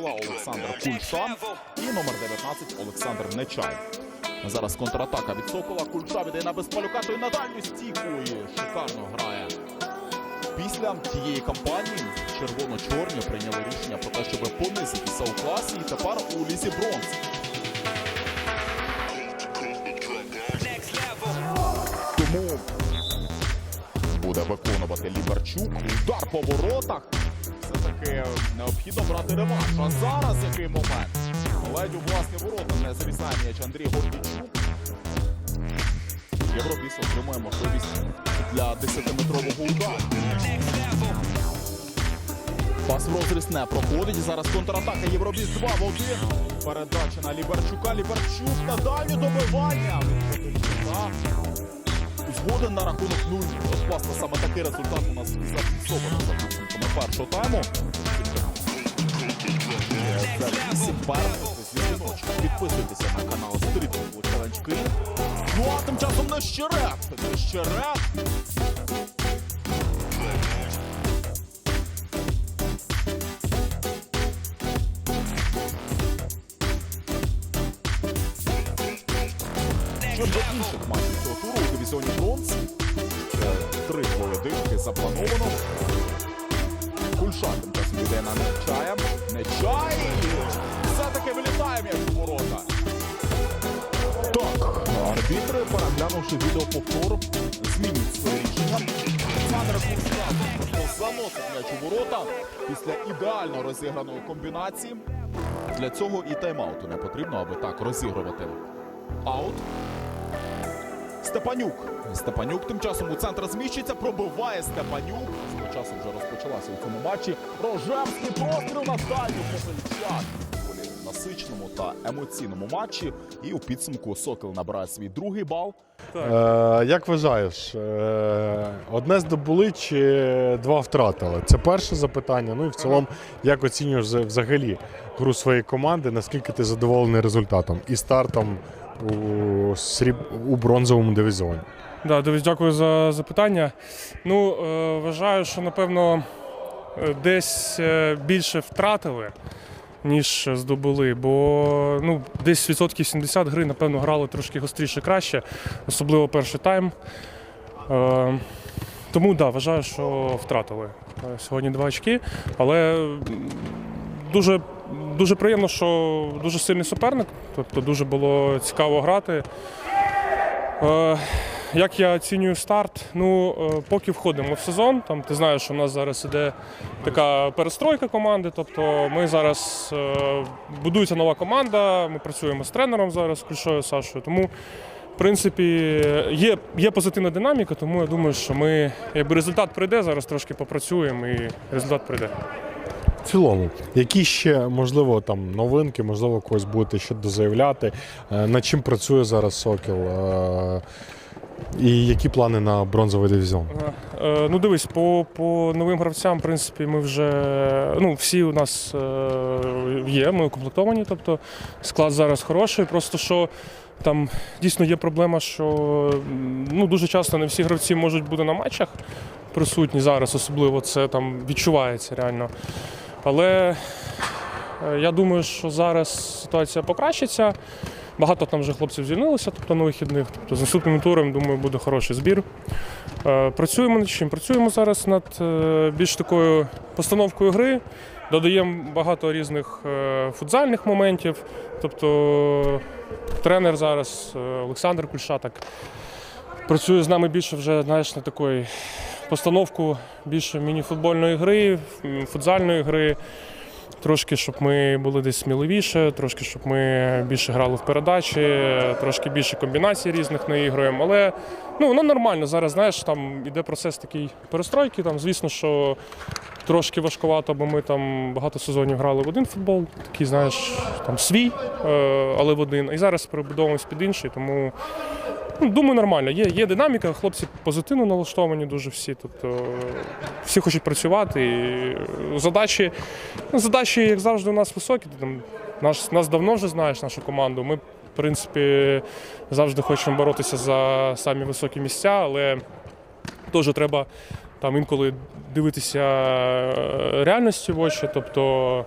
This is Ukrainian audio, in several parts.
Сокола Олександр Кульша і номер 19 Олександр Нечай. Зараз контратака від Сокола. Кульша віддає на Безпалюка, той на дальню шикарно грає. Після тієї кампанії червоно-чорні прийняли рішення про те, щоб понизитися у класі. І тепер у лізі бронз. Тому буде виконувати Ліберчук. Удар по воротах. Все-таки необхідно брати реванш. А зараз який момент? Ледь у власні ворота не завісає м'яч Андрій Гордійчук. Євробіс отримує можливість для 10-метрового удару. Пас в розріз не проходить. Зараз контратака Євробіс 2 в 1. Передача на Ліберчука. Ліберчук на дальню добивання. Згоден на рахунок 0. Власне, саме такий результат у нас зафіксовано першого тайму. Підписуйтеся на канал Стріт Challenge Ну а тим часом Нещерет. Нещерет. Щодо інших матчів цього туру у дивізіоні бронз. Три поєдинки заплановано. Тим часом йде на Нечая. Нечай! Все-таки вилітає м'яч у ворота. Так, арбітри, переглянувши відеоповтор, змінюють своє рішення. Олександр Курсняк заносить м'яч у ворота після ідеально розіграної комбінації. Для цього і тайм-ауту не потрібно, аби так розігрувати аут. Степанюк. Степанюк тим часом у центр зміщується, пробиває Степанюк. З часу вже розпочалася у цьому матчі. Рожевський простріл на дальню Косельчак. Доволі насиченому та емоційному матчі. І у підсумку Сокіл набирає свій другий бал. Е, як вважаєш, е, одне здобули чи два втратили? Це перше запитання. Ну і в цілому, як оцінюєш взагалі гру своєї команди? Наскільки ти задоволений результатом і стартом у, сріб... у бронзовому дивізіоні? Да, дивись, дякую за запитання. Ну, е, вважаю, що напевно е, десь е, більше втратили, ніж здобули, бо ну, десь відсотків 70 гри, напевно, грали трошки гостріше краще, особливо перший тайм. Е, тому так, да, вважаю, що втратили Е, сьогодні два очки, але дуже, дуже приємно, що дуже сильний суперник, тобто дуже було цікаво грати. Е, як я оцінюю старт? Ну, е, поки входимо в сезон, там ти знаєш, що в нас зараз іде така перестройка команди. Тобто ми зараз е, будується нова команда, ми працюємо з тренером зараз, з Кульшою Сашою. Тому, в принципі, є, є позитивна динаміка, тому я думаю, що ми, якби результат прийде, зараз трошки попрацюємо і результат прийде. В цілому, які ще можливо там новинки, можливо, когось будете ще дозаявляти, Е, над чим працює зараз Сокіл? Е, І які плани на бронзовий дивізіон? Е, Ну, дивись, по, по новим гравцям, в принципі, ми вже ну, всі у нас є, ми укомплектовані. Тобто склад зараз хороший. Просто що там дійсно є проблема, що ну, дуже часто не всі гравці можуть бути на матчах присутні зараз, особливо це там відчувається реально. Але е, я думаю, що зараз ситуація покращиться. Багато там вже хлопців звільнилося, тобто на вихідних. Тобто з наступним туром, думаю, буде хороший збір. Е, Працюємо над чим? Працюємо зараз над е, більш такою постановкою гри. Додаємо багато різних футзальних моментів. Тобто тренер зараз, Олександр Кульшатак, працює з нами більше вже знаєш, на такої постановку більше міні-футбольної гри, футзальної гри. Трошки, щоб ми були десь сміливіше, трошки, щоб ми більше грали в передачі, трошки більше комбінацій різних наігруємо. Але ну, воно нормально. Зараз, знаєш, там іде процес такий перестройки. Там, звісно, що трошки важкувато, бо ми там багато сезонів грали в один футбол, такий, знаєш, там свій, е, але в один. І зараз перебудовуємось під інший, тому думаю, нормально. Є, є динаміка, хлопці позитивно налаштовані дуже всі. Тобто всі хочуть працювати. І задачі, ну, задачі, як завжди, у нас високі. Там, наш, нас давно вже знаєш, нашу команду. Ми, в принципі, завжди хочемо боротися за самі високі місця, але теж треба там інколи дивитися е, реальності в очі. Тобто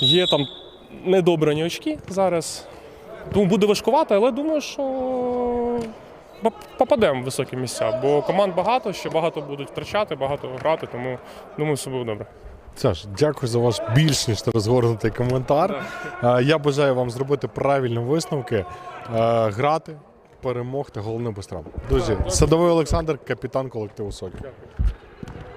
є там недобрані очки зараз. Тому буде важкувато, але думаю, що попадемо в високі місця, бо команд багато, ще багато будуть втрачати, багато грати, тому думаю, все буде добре. Саш, дякую за ваш більш ніж розгорнутий коментар. Е, Я бажаю вам зробити правильні висновки, е, грати, перемогти, головне без травм. Друзі, садовий Олександр, капітан колективу Сокіл.